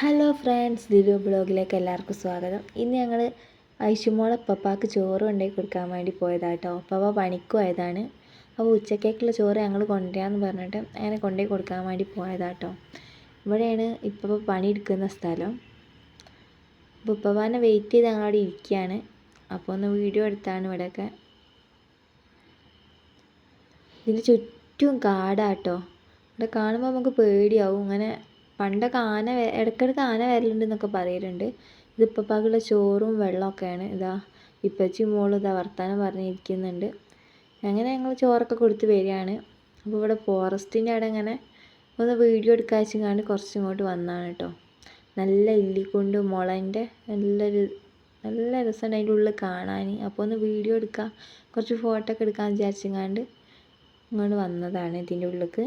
Hello friends Dilu ബ്ലോഗിലേക്ക് എല്ലാവർക്കും സ്വാഗതം. ഇന്ന് ഞങ്ങൾ ഐഷുമോളെ പപ്പാക്ക് ചോറ് കൊണ്ടുപോയി കൊടുക്കാൻ വേണ്ടി പോയതാട്ടോ. പപ്പ പണിക്കുമായതാണ് അപ്പോൾ ഉച്ചക്കേക്കുള്ള ചോറ് ഞങ്ങൾ കൊണ്ടുവരാമെന്ന് പറഞ്ഞിട്ട് അങ്ങനെ കൊണ്ടുപോയി കൊടുക്കാൻ വേണ്ടി പോയതാട്ടോ. ഇവിടെയാണ് ഇപ്പം പണിയെടുക്കുന്ന സ്ഥലം. അപ്പോൾ വെയിറ്റ് ചെയ്ത് ഞങ്ങളവിടെ ഇരിക്കുകയാണ്. അപ്പോൾ ഒന്ന് വീഡിയോ എടുത്താണ് ഇവിടെയൊക്കെ. ഇതിന് ചുറ്റും കാടാട്ടോ. ഇവിടെ കാണുമ്പോൾ നമുക്ക് പേടിയാവും. ഇങ്ങനെ പണ്ടൊക്കെ ആന ഇടയ്ക്കിടയ്ക്ക് ആന വരലുണ്ട് എന്നൊക്കെ പറയലുണ്ട്. ഇത് ഇപ്പപ്പാക്കുള്ള ചോറും വെള്ളമൊക്കെയാണ്. ഇതാ ഇപ്പച്ചി മോൾ ഇതാ വർത്താനം പറഞ്ഞിരിക്കുന്നുണ്ട്. അങ്ങനെ ഞങ്ങൾ ചോറൊക്കെ കൊടുത്ത് വരികയാണ്. അപ്പോൾ ഇവിടെ ഫോറസ്റ്റിന്റെ അവിടെ ഇങ്ങനെ ഒന്ന് വീഡിയോ എടുക്കാൻ കണ്ട് കുറച്ച് ഇങ്ങോട്ട് വന്നതാണ് കേട്ടോ. നല്ല ഇല്ലിക്കുണ്ട് മുളന്റെ നല്ലൊരു നല്ല രസമുണ്ട് അതിന്റെ ഉള്ളിൽ കാണാൻ. അപ്പോൾ ഒന്ന് വീഡിയോ എടുക്കാം. കുറച്ച് ഫോട്ടോ ഒക്കെ എടുക്കാൻ കണ്ട് ഇങ്ങോട്ട് വന്നതാണ് ഇതിന്റെ ഉള്ളിലേക്ക്.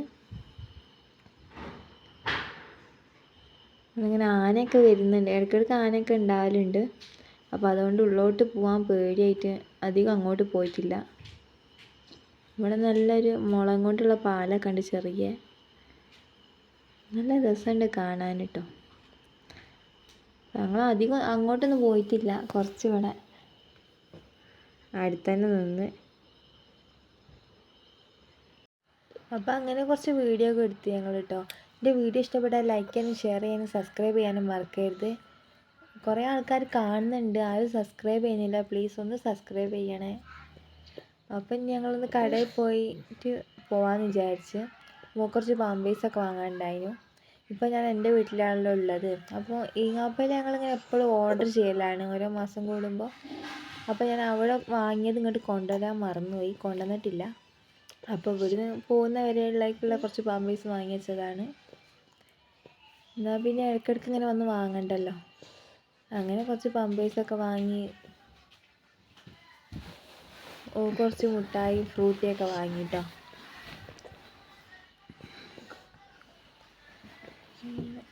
അങ്ങനെ ആനയൊക്കെ വരുന്നുണ്ട്. ഇടയ്ക്കിടയ്ക്ക് ആനയൊക്കെ ഉണ്ടാവലുണ്ട് അപ്പോൾ അതുകൊണ്ട് ഉള്ളോട്ട് പോകാൻ പേടിയായിട്ട് അധികം അങ്ങോട്ട് പോയിട്ടില്ല. ഇവിടെ നല്ലൊരു മുളം കൊണ്ടുള്ള പാലൊക്കെ ഉണ്ട് ചെറിയ. നല്ല രസമുണ്ട് കാണാൻ കേട്ടോ ഞങ്ങൾ അധികം അങ്ങോട്ടൊന്നും പോയിട്ടില്ല. കുറച്ച് ഇവിടെ അടുത്തന്നെ നിന്ന്. അപ്പോൾ അങ്ങനെ കുറച്ച് വീഡിയോ ഒക്കെ എടുത്തു ഞങ്ങൾ കേട്ടോ എന്റെ വീഡിയോ ഇഷ്ടപ്പെട്ടാൽ ലൈക്ക് ചെയ്യാനും ഷെയർ ചെയ്യാനും സബ്സ്ക്രൈബ് ചെയ്യാനും മറക്കരുത്. കുറേ ആൾക്കാർ കാണുന്നുണ്ട്. ആരും സബ്സ്ക്രൈബ് ചെയ്യുന്നില്ല. പ്ലീസ് ഒന്ന് സബ്സ്ക്രൈബ് ചെയ്യണേ. അപ്പം ഞങ്ങളൊന്ന് കടയിൽ പോയിട്ട് പോകാമെന്ന് വിചാരിച്ച്. കുറച്ച് പാമ്പേഴ്സൊക്കെ വാങ്ങാനുണ്ടായിരുന്നു. ഇപ്പോൾ ഞാൻ എന്റെ വീട്ടിലാണല്ലോ ഉള്ളത്. അപ്പോൾ ഈങ്ങാപ്പയിൽ ഞങ്ങളിങ്ങനെ എപ്പോഴും ഓർഡർ ചെയ്യലാണ്. ഓരോ മാസം കൂടുമ്പോൾ. അപ്പോൾ ഞാൻ അവിടെ വാങ്ങിയത് ഇങ്ങോട്ട് കൊണ്ടുവരാൻ മറന്നുപോയി. കൊണ്ടുവന്നിട്ടില്ല. അപ്പോൾ ഇവിടുന്ന് പോകുന്ന വരെയുള്ളേക്കുള്ള കുറച്ച് പാമ്പേഴ്സ് വാങ്ങി വെച്ചതാണ്. എന്നാൽ പിന്നെ ഇടയ്ക്കിടയ്ക്ക് ഇങ്ങനെ വന്ന് വാങ്ങണ്ടല്ലോ. അങ്ങനെ കുറച്ച് പമ്പേഴ്സൊക്കെ വാങ്ങി ഓ കുറച്ച് മുട്ടായി ഫ്രൂട്ടിയൊക്കെ വാങ്ങിട്ടോ.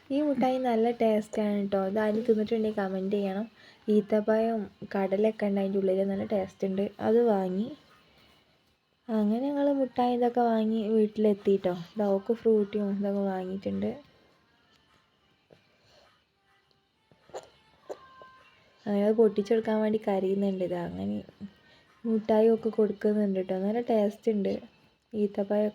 ഈ മുട്ടായി നല്ല ടേസ്റ്റാണ് കേട്ടോ ഇത് ആരും തിന്നിട്ടുണ്ടെങ്കിൽ കമന്റ് ചെയ്യണം. ഈത്തപ്പഴം കടലൊക്കെ ഉണ്ട് അതിന്റെ ഉള്ളിൽ നല്ല ടേസ്റ്റ് ഉണ്ട്. അത് വാങ്ങി അങ്ങനെ ഞങ്ങൾ മുട്ടായി ഇതൊക്കെ വാങ്ങി വീട്ടിലെത്തിയിട്ടോ ഇതൊക്കെ ഫ്രൂട്ടിയും ഇതൊക്കെ വാങ്ങിയിട്ടുണ്ട്. അങ്ങനെ അത് പൊട്ടിച്ചെടുക്കാൻ വേണ്ടി കരയുന്നുണ്ട്. ഇത് അങ്ങനെ മുട്ടായി ഒക്കെ കൊടുക്കുന്നുണ്ട് കേട്ടോ നല്ല ടേസ്റ്റ് ഉണ്ട്. ഈത്തപ്പഴം